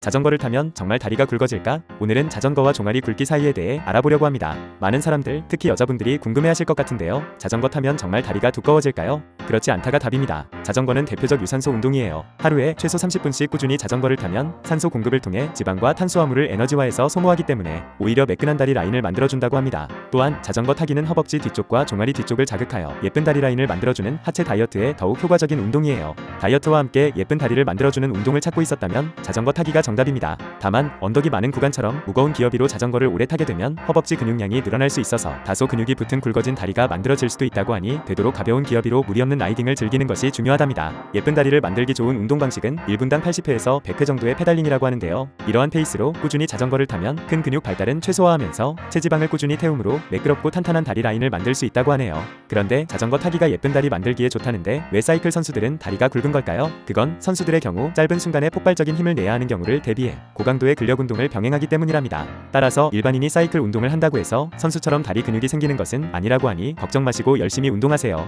자전거를 타면 정말 다리가 굵어질까? 오늘은 자전거와 종아리 굵기 사이에 대해 알아보려고 합니다. 많은 사람들, 특히 여자분들이 궁금해하실 것 같은데요. 자전거 타면 정말 다리가 두꺼워질까요? 그렇지 않다가 답입니다. 자전거는 대표적 유산소 운동이에요. 하루에 최소 30분씩 꾸준히 자전거를 타면 산소 공급을 통해 지방과 탄수화물을 에너지화해서 소모하기 때문에 오히려 매끈한 다리 라인을 만들어준다고 합니다. 또한 자전거 타기는 허벅지 뒤쪽과 종아리 뒤쪽을 자극하여 예쁜 다리 라인을 만들어주는 하체 다이어트에 더욱 효과적인 운동이에요. 다이어트와 함께 예쁜 다리를 만들어주는 운동을 찾고 있었다면 자전거 타기가 정답입니다. 다만 언덕이 많은 구간처럼 무거운 기어비로 자전거를 오래 타게 되면 허벅지 근육량이 늘어날 수 있어서 다소 근육이 붙은 굵어진 다리가 만들어질 수도 있다고 하니 되도록 가벼운 기어비로 무리 없는 라이딩을 즐기는 것이 중요하답니다. 예쁜 다리를 만들기 좋은 운동 방식은 1분당 80회에서 100회 정도의 페달링이라고 하는데요. 이러한 페이스로 꾸준히 자전거를 타면 큰 근육 발달은 최소화하면서 체지방을 꾸준히 태움으로 매끄럽고 탄탄한 다리 라인을 만들 수 있다고 하네요. 그런데 자전거 타기가 예쁜 다리 만들기에 좋다는데 왜 사이클 선수들은 다리가 굵은 걸까요? 그건 선수들의 경우 짧은 순간에 폭발적인 힘을 내야 하는 경우를 대비해 고강도의 근력 운동을 병행하기 때문이랍니다. 따라서 일반인이 사이클 운동을 한다고 해서 선수처럼 다리 근육이 생기는 것은 아니라고 하니 걱정 마시고 열심히 운동하세요.